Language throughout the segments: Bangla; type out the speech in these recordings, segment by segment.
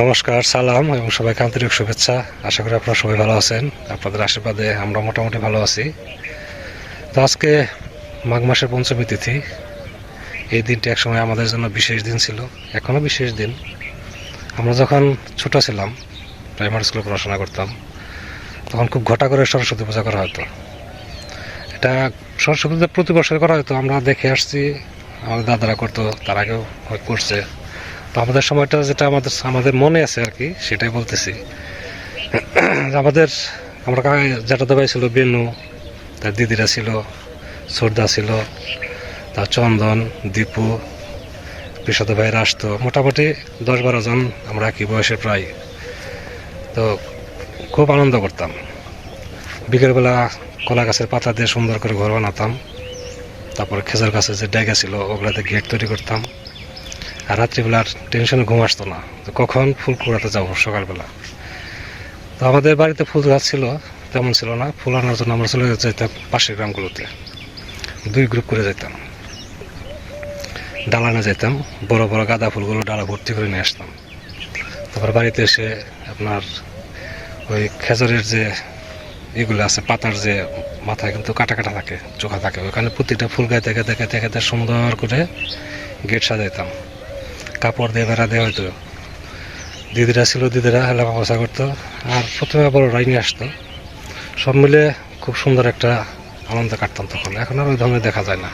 নমস্কার, সালাম এবং সবাইকে আন্তরিক শুভেচ্ছা। আশা করি আপনারা সবাই ভালো আছেন। আপনাদের আশীর্বাদে আমরা মোটামুটি ভালো আছি। তো আজকে মাঘ মাসের পঞ্চমী তিথি। এই দিনটি একসময় আমাদের জন্য বিশেষ দিন ছিল এখনও বিশেষ দিন। আমরা যখন ছোট ছিলাম প্রাইমারি স্কুলে পড়াশোনা করতাম, তখন খুব ঘটা করে সরস্বতী পূজা করা হতো। এটা সরস্বতী পূজা প্রতি বছর করা হতো। আমরা দেখে আসছি, আমাদের দাদারা করতো, তার আগেও করছে। তো আমাদের সময়টা যেটা আমাদের আমাদের মনে আছে আর কি, সেটাই বলতেছি। আমাদের, আমরা যেটা দাবাই ছিল, বেনু, তার দিদিরা ছিল, সর্দা ছিল, তার চন্দন, দীপু বিশদ ভাইরা আসতো। মোটামুটি দশ বারো জন আমরা একই বয়সে প্রায়। তো খুব আনন্দ করতাম। বিকেলবেলা কলা গাছের পাতা দিয়ে সুন্দর করে ঘর বানাতাম। তারপর খেজুর গাছের যে ডেগা ছিল, ওগুলাতে গেট তৈরি করতাম। আর রাত্রিবেলার টেনশনে ঘুম আসতো না। তো কখন ফুল কুড়াতে যাব সকালবেলা? তো আমাদের বাড়িতে ফুল গাছ ছিল, তেমন ছিল না। ফুল আনার জন্য আমরা চলে যেতাম পাশের গ্রামগুলোতে। দুই গ্রুপ করে যেতাম। ডালানে যেতাম, বড় বড় গাঁদা ফুলগুলো ডালা ভর্তি করে নিয়ে আসতাম। তারপর বাড়িতে এসে আপনার ওই খেজুরের যে এগুলো আছে, পাতার যে মাথায় কিন্তু কাটা কাটা থাকে, চোখা থাকে। ওখানে প্রতিটা ফুল গায়ে দেখে দেখে দেখে সুন্দর করে গেট সাজাইতাম। কাপড় দিয়ে বেড়া দেওয়া হতো দিদিরা ছিল, দিদিরা হেলা ব্যবস্থা করতো। আর প্রথমে বড়রাই নিয়ে আসতো। সব মিলে খুব সুন্দর একটা আনন্দ কাটতাম তখন। এখন আর ওই ধরনের দেখা যায় না।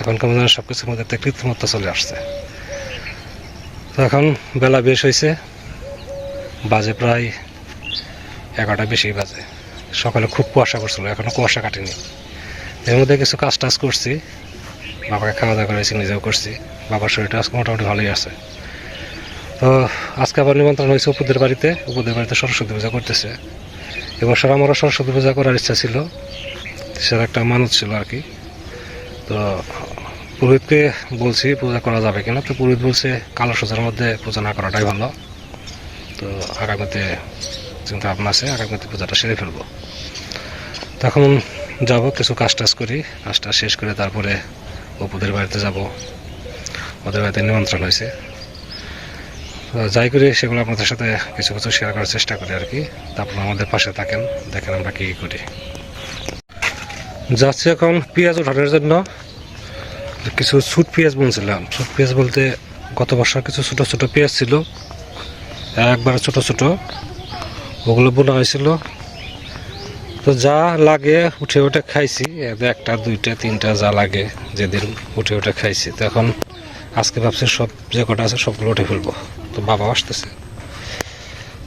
এখন কেমন যেন সব কিছুর মধ্যে একটা কৃত্রিমত্ব চলে আসছে। তো এখন বেলা বেশ হয়েছে বাজে প্রায় এগারোটা বেশি বাজে। সকালে খুব কুয়াশা করছিল, এখনও কুয়াশা কাটেনি। এর মধ্যে কিছু কাজ টাজ করছি। বাবাকে খাওয়া দাওয়া করেছি নিজেও করছি। বাবার শরীরটা আজকে মোটামুটি ভালোই আছে। তো আজকে আবার নিমন্ত্রণ হয়েছে উপদের বাড়িতে। উপদের বাড়িতে সরস্বতী পূজা করতেছে। এবছর আমারও সরস্বতী পূজা করার ইচ্ছা ছিল। সেটা একটা মানুষ ছিল আর কি। তো পুরোহিতকে বলছি, পূজা করা যাবে কিনা? তো পুরোহিত বলছে, কালো সূচার মধ্যে পূজা না করাটাই ভালো। তো আগামীতে চিন্তা ভাবনা আছে, আগামীতে পূজাটা সেরে ফেলব। তখন যাব, কিছু কাজ টাজ করি। কাজটা শেষ করে তারপরে অপুদের বাড়িতে যাব। ওদের বাড়িতে নিমন্ত্রণ হয়েছে। যাই করি, সেগুলো আপনাদের সাথে কিছু কিছু শেয়ার করার চেষ্টা করি আর কি। তারপর আমাদের পাশে থাকেন, দেখেন আমরা কী কী করি। যাচ্ছি এখন পেঁয়াজ ওঠানোর জন্য। কিছু ছুট পেঁয়াজ বুনছিলাম। ছুট পেঁয়াজ বলতে গত বছর কিছু ছোটো ছোটো পেঁয়াজ ছিল। একবারে ছোট ছোট। ওগুলো বোনা হয়েছিল। তো যা লাগে উঠে উঠে খাইছি একটা দুইটা তিনটা যা লাগে যেদিন উঠে উঠে খাইছি। তো এখন আজকে ভাবছি সব যে কটা আছে সবগুলো উঠে ফেলব। তো বাবা আসতেছে।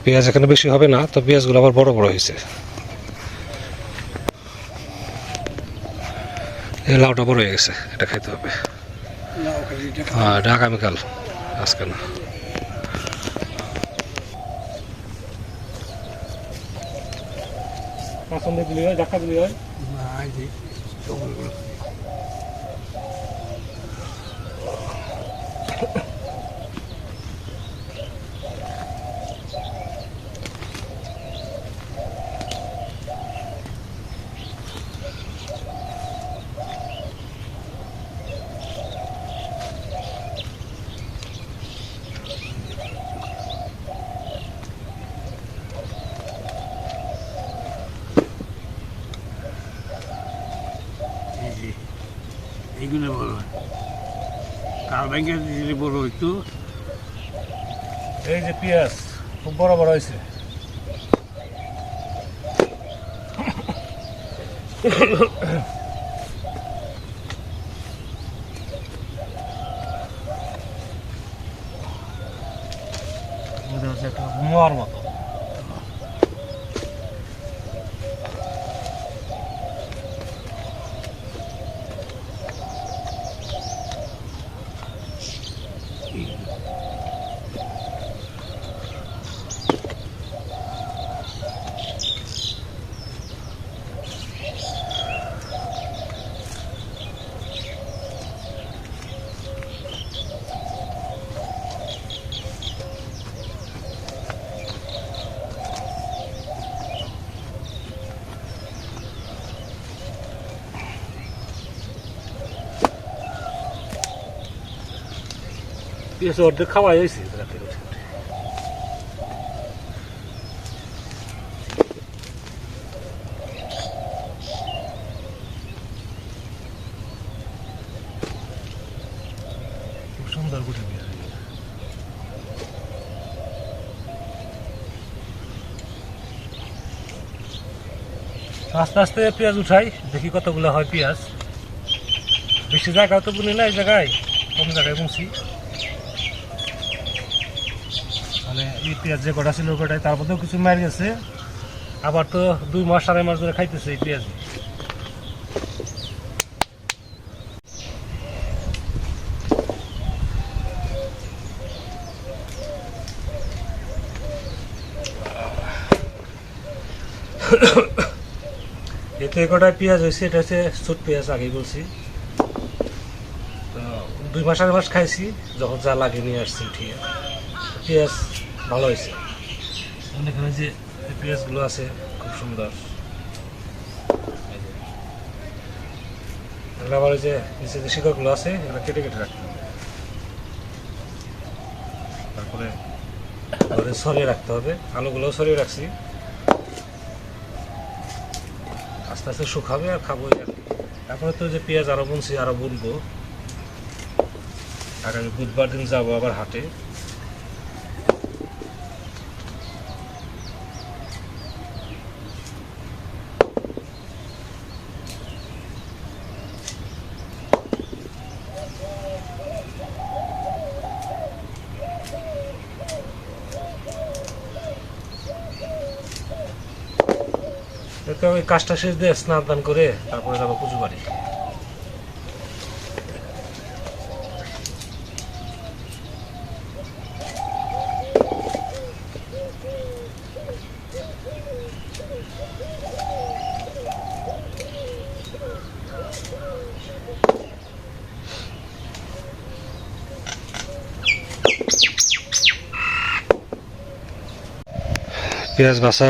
পেঁয়াজ এখানে বেশি হবে না তো পেঁয়াজগুলো আবার বড় বড় হয়েছে। এই লাউটা বড় হয়ে গেছে এটা খাইতে হবে। হ্যাঁ এটা আগামীকাল আজকে না। পছন্দ দিলি হয় দেখা দিলি হয় এই যে এইগুলো বড় কাল ব্যাংকে দিলে বড় হইতো এই যে পেঁয়াজ খুব বড় বড় হয়েছে। এসে অর্ধেক খাওয়াই হয়েছে। আস্তে আস্তে পেঁয়াজ উঠাই, দেখি কতগুলো হয় পেঁয়াজ। বেশি জায়গা তো বুনি না এই জায়গায় কম জায়গায় বুনছি। পেঁয়াজ যে কটা ছিল কটাই তার মধ্যেও কিছু মার গেছে। আবার তো দুই মাস, আড়াই মাস ধরে খাইতেছে এই পেঁয়াজ। এতে কটা পেঁয়াজ হয়েছে? এটা হচ্ছে ছোট পেঁয়াজ আগে বলছি। তো দুই মাস, আড়াই মাস খাইছি, যখন যা লাগে নিয়ে আসছি উঠিয়ে। পেঁয়াজ ভালো হয়েছে। এখানে যে পেঁয়াজগুলো আছে, খুব সুন্দর। এগুলো আবার যে নিচে যে শিকড়গুলো আছে, এগুলো কেটে কেটে রাখতে হবে। তারপরে ঘরে সরিয়ে রাখতে হবে। আলুগুলোও সরিয়ে রাখছি। আস্তে আস্তে শুকাবে আর খাব। তারপরে তো যে পেঁয়াজ আরও বুনছি, আরও বুনবো। আগামী বুধবার দিন যাব আবার হাটে তো ওই কাজটা শেষ দিয়ে স্নান দান করে তারপরে যাব পুজো বাড়ি পেঁয়াজ বাসা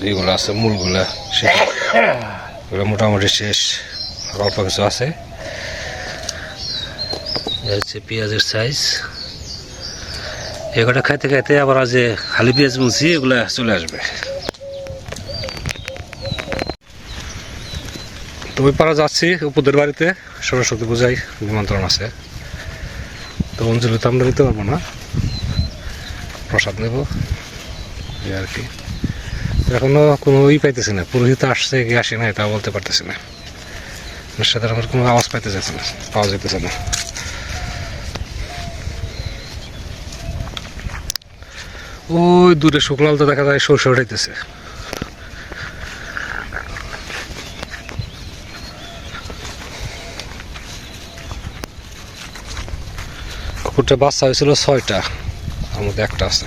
যে পেঁয়াজের যে ইগুলো আছে, মূলগুলা সেটা এগুলো মোটামুটি শেষ। অল্প কিছু আছে। পেঁয়াজের সাইজ এগুলো খাইতে খাইতে আবার যে খালি পেঁয়াজ মুছি এগুলো চলে আসবে। তো ওই পাড়া যাচ্ছি, উপদের বাড়িতে। সরস্বতী পূজায় নিমন্ত্রণ আছে। তো অঞ্জলি তো আমরা দিতে পারব না। প্রসাদ নেব। এই আর কি। এখনও কোনো ই পাইতেছি না, পুরোহিত আসছে কি আসে না এটা বলতে পারতেছি না। আমার কোনো আওয়াজ পাইতে যাচ্ছে না, পাওয়া যেতেছে না। ওই দূরে শুকলাল তো দেখা যায় সরষে উঠাইতেছে। কুকুরটা বাচ্চা হয়েছিল ছয়টা আমাদের একটা আছে।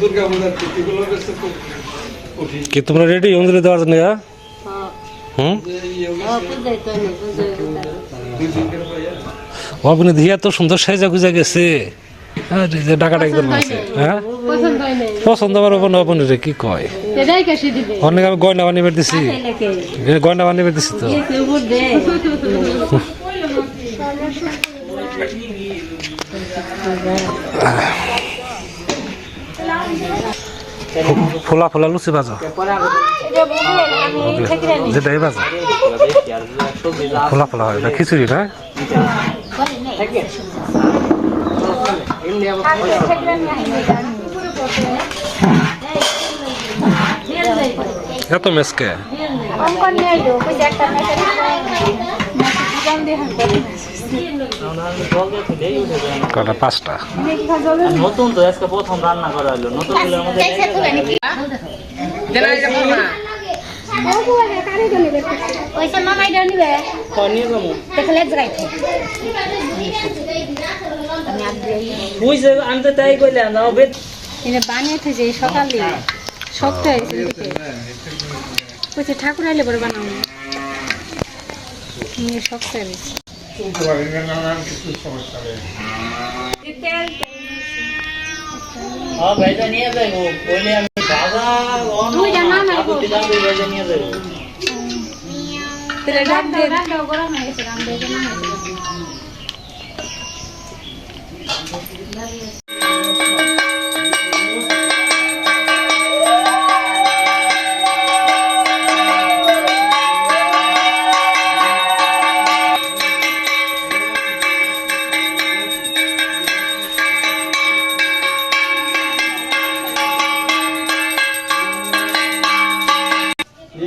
দুর্গা পূজার ছুটিগুলো বেশি কঠিন কি তোমরা রেডি অঞ্জলি দেওয়ার জন্য হ্যাঁ? হুম? আপনি দিয়া তো সুন্দর সাইজা গুজা গেছে। ডাকাটা একদম আছে হ্যাঁ? পছন্দ আমার ওপর কি কয়? অনেক আমি গয়না বানিয়ে দিছি। গয়না বানিয়ে দিছি তো। ফু- ফুলা ফুলা লুচি নিই যেটাই বাজো ফুলা ফুলা হয় এটা খিচুড়ি না? এত মেসকে। কটা? পাঁচটা। নতুন তো আজকে প্রথম রান্না করা হলো। নতুন আমি তো তাই কইলাম বানিয়ে থেকে সকালে শক্ত হয়েছে ঠাকুর আইলে পরে বানাবো। নিয়ে শক্ত হয়েছে চলতে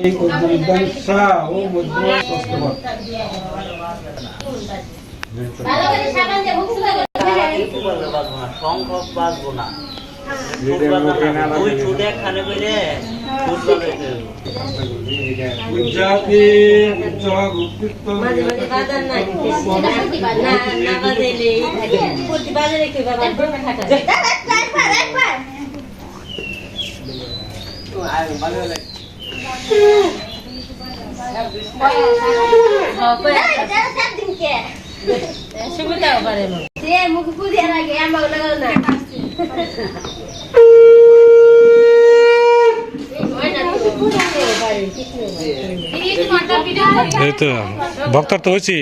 ডাক দিয়ে রান্নাও গরম হয়ে গেছে রান্না দিয়ে না এই উদ্যান শাহ ও পারব না সংখ্যক বাঁচবো না দুই সুবিধাও পারে মুখ না ভক্তর তো হয়েছি।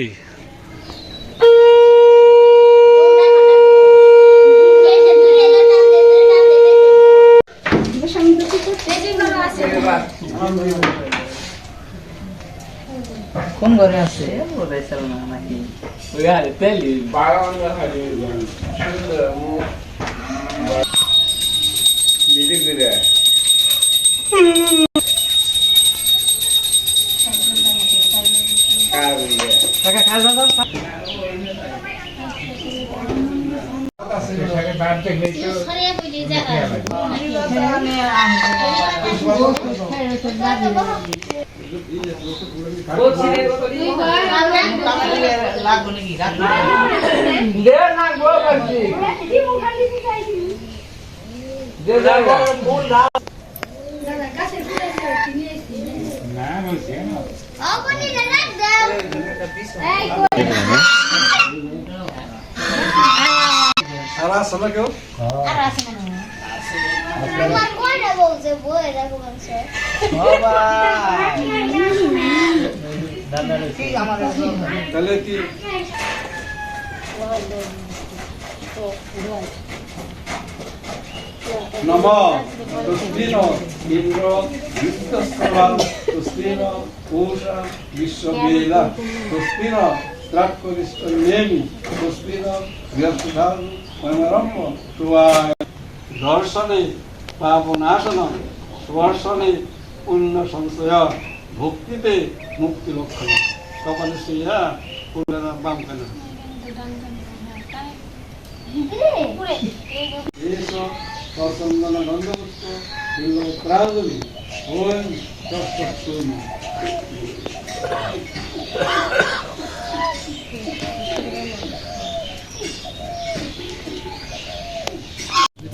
কোন ঘরে আছে? ওটাই চাল না নাকি হারি সুন্দর রাখব অবনি লাগ দাও এই সারা সময় কেউ আর আছে না তোমার কোনটা বলছে বই রাখো বলছে তাহলে কি নম তুষ্টিন ইন্দ্র বিশ্বস্তবান তুষ্টিন পূষা বিশ্ববেদা তুষ্টিন ত্রাক্ষরিষ্ট নেমি তুষ্টিন বৃহস্পধার মনোরম্য দর্শনে পাবনাশন সুদর্শনে পুণ্য সংশয় ভক্তিতে মুক্তি লক্ষণ কপালে শুইয়া পুণ্যরা বাম কেন তৎসৎসুম খাওয়া হয়নি আমি না আনন্দ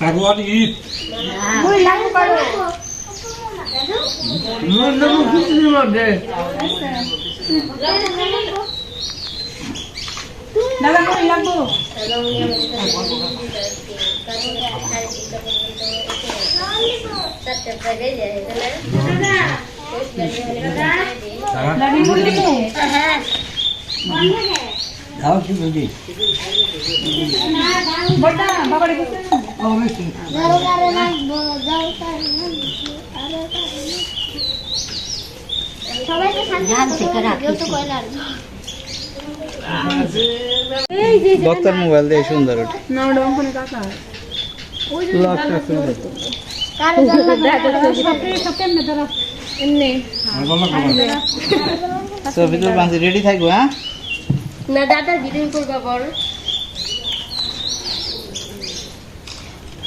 তারপর ঈদ দাদা করে লাগবো চারটে খাও কি বুঝি বক্তার মোবাইল দিয়ে সুন্দর ওঠে। লকটা সুন্দর কারে জানলা সব সব কেমনে ধরো এমনি ছবি তো রেডি থাকব হ্যাঁ? না দাদা ভিডিও করবা বল।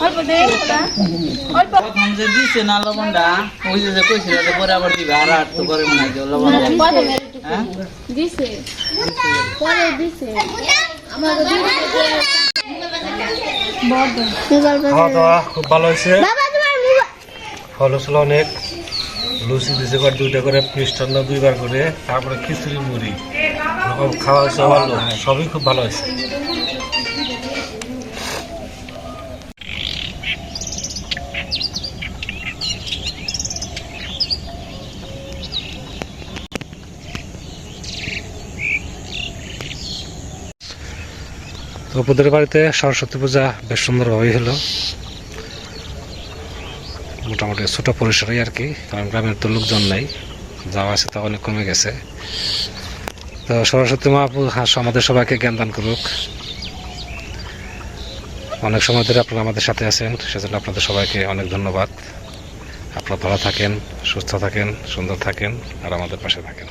আর লবণ লাগবে প্রথম যে দিছে না লবণটা ওই যে যে কইছিল যে পরে আবার দিবে আর আর তো করে মনে হয় যে লবণ। হ্যাঁ? দিছে। খাওয়া দাওয়া খুব ভালো হয়েছে। বাবা ফল অনেক। লুচি দিছে করে দুইটা করে মিষ্টান্ন দুইবার করে। তারপরে খিচুড়ি মুড়ি। খাওয়া হয়েছে ভালো সবই খুব ভালো হয়েছে। তো ওদের বাড়িতে সরস্বতী পূজা বেশ সুন্দরভাবেই হলো। মোটামুটি ছোট পরিসরেই আর কি, কারণ গ্রামের তো লোকজন নাই, যাওয়া আছে তা অনেক কমে গেছে। তো সরস্বতী মা আমাদের সবাইকে জ্ঞান দান করুক। অনেক সময় ধরে আপনারা আমাদের সাথে আছেন সেজন্য আপনাদের সবাইকে অনেক ধন্যবাদ। আপনারা ভালো থাকেন, সুস্থ থাকেন, সুন্দর থাকেন, আর আমাদের পাশে থাকেন।